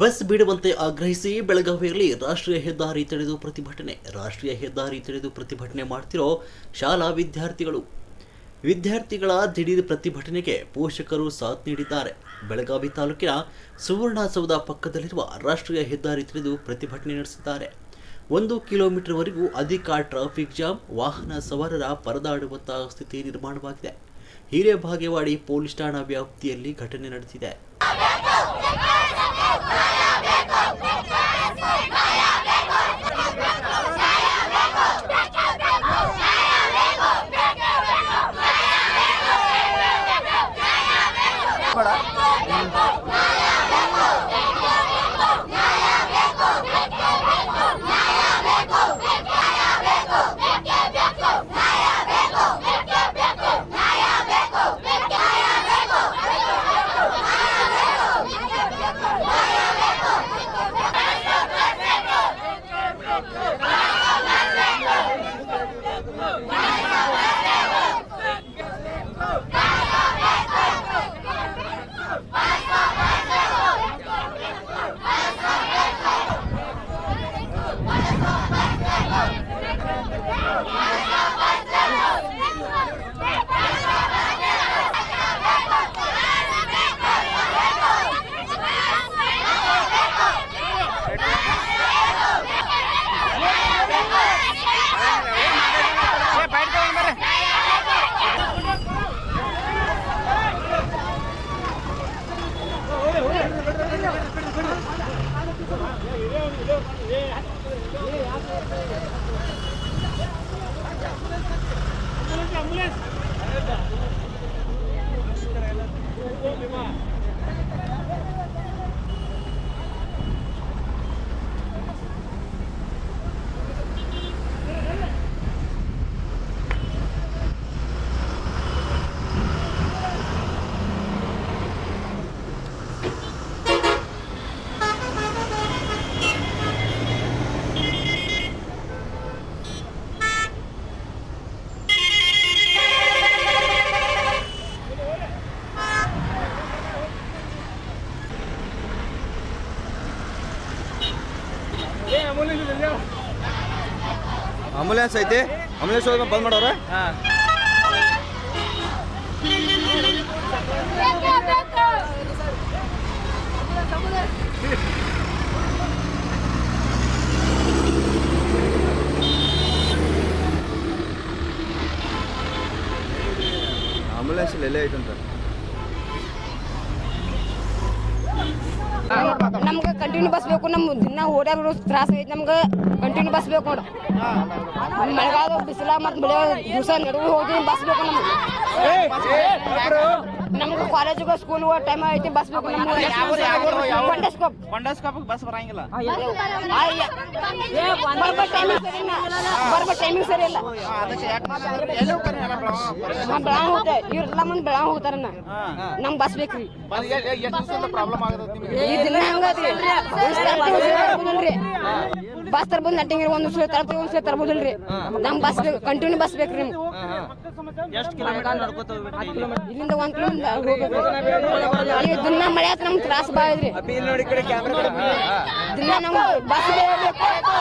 Bus ಬಿಡುವಂತೆ ಆಗ್ರಹಿಸಿ ಬೆಳಗಾವಿಯಲ್ಲಿ ರಾಷ್ಟ್ರೀಯ ಹೆದ್ದಾರಿ ತಡೆದು ಪ್ರತಿಭಟನೆ. ರಾಷ್ಟ್ರೀಯ ಹೆದ್ದಾರಿ ತಡೆದು ಪ್ರತಿಭಟನೆ ಮಾಡ್ತಿರೋ ಶಾಲಾ ವಿದ್ಯಾರ್ಥಿಗಳು. ವಿದ್ಯಾರ್ಥಿಗಳ ದಿಢೀರ್ ಪ್ರತಿಭಟನೆಗೆ ಪೋಷಕರು ಸಾಥ್ ನೀಡಿದ್ದಾರೆ. ಬೆಳಗಾವಿ ತಾಲೂಕಿನ ಸುವರ್ಣಸೌಧ ಪಕ್ಕದಲ್ಲಿರುವ ರಾಷ್ಟ್ರೀಯ ಹೆದ್ದಾರಿ ತಡೆದು ಪ್ರತಿಭಟನೆ ನಡೆಸಿದ್ದಾರೆ. ಒಂದು ಕಿಲೋಮೀಟರ್ವರೆಗೂ ಅಧಿಕ ಟ್ರಾಫಿಕ್ ಜಾಮ್, ವಾಹನ ಸವಾರರ ಪರದಾಡುವಂತಹ ಸ್ಥಿತಿ ನಿರ್ಮಾಣವಾಗಿದೆ. ಹಿರೇಭಾಗೇವಾಡಿ ಪೊಲೀಸ್ ಠಾಣಾ ವ್ಯಾಪ್ತಿಯಲ್ಲಿ ಘಟನೆ ನಡೆದಿದೆ. ಆಂಬುಲೆನ್ಸ್ ಐತಿ? ಆಂಬುಲೆನ್ಸ್ ಹೋಗಿ ಬಂದ್ ಮಾಡವ್ರ ಆಂಬುಲೆನ್ಸ್ ಎಲ್ಲೇ ಐತಂತ? ನಮ್ಗೆ ಕಂಟಿನ್ಯೂ ಬಸ್ ಬೇಕು ನಮ್ ದಿನ ಓಡಾಡೋ ತ್ರಾಸ ಐತಿ ನಮ್ಗೆ ಕಂಟಿನ್ಯೂ ಬಸ್ ಬೇಕು ನೋಡು ಮಳೆಗಾಲ ಬಿಸಿಲ ಮತ್ತು ಬೆಳೆ ದಿವಸ ನಡುವೆ ಹೋಗಿ ಬಸ್ ಬೇಕು ನಮ್ಗೆ ನಮ್ಗೆ ಕಾಲೇಜಿಗೆ ಸ್ಕೂಲ್ ಟೈಮ್ ಐತಿ ಬಸ್ ಬೇಕು ನಮ್ಗೆ ಕೊಂಡಸ್ಕೋಪ್ ಕೊಂಡಸ್ಕೋಪ್ ಬಸ್ ಬರಂಗಿಲ್ಲ. ಬರ್ಬರ್ ಟೈಮಿಂಗ್ ಸರಿ ಇಲ್ಲ ಬರ್ಬರ್ ಟೈಮಿಂಗ್ ಸರಿ ಇಲ್ಲ. ಅದಕ್ಕೆ ಯಾಕೆ ಮಾಡಿದ್ರೆ ಎಲ್ಲಿ ಹೋಗ್ತಾರೆ ಎಲ್ಲ ನಾ ಬೆಳಗಾವ್ ಹೋಗ್ತೆ ಇವ್ರೆಲ್ಲ ಮಂದಿ ಬೆಳಗಾವ್ ಹೋಗ್ತಾರನ್ನ ನಮ್ಗೆ ಬಸ್ ಬೇಕ್ರಿ ಪ್ರಾಬ್ಲಮ್ ಬಸ್ ತರ್ಬೋದು ನಟ್ಟಿಂಗ್ ಒಂದ್ ಸಲ ತರ್ತೀವಿ ಒಂದ್ ಸಲ ತರ್ಬೋದಲ್ರಿ. ನಮ್ ಬಸ್ ಕಂಟಿನ್ಯೂ ಬಸ್ ಬೇಕ್ರಿ ನಿಮ್ಗೆ. ಎಷ್ಟು ಕಿಲೋಮೀಟರ್ ನಡ್ಕೋತ ಹೋಗ್ಬೇಕು ಇಲ್ಲಿಂದ ಒಂದ್ ಕಿಲೋಮೀಟರ್ ಹೋಗ್ಬೇಕು ಈ ದಿನ ಮಳೆ ಆಯ್ತು ನಮ್ಗೆ ತ್ರಾಸ ಭಾಳ ಕ್ಯಾಮ್ರಾ ದಿನ ನಮ್ಗೆ ಬಸ್ ಬೇಕು.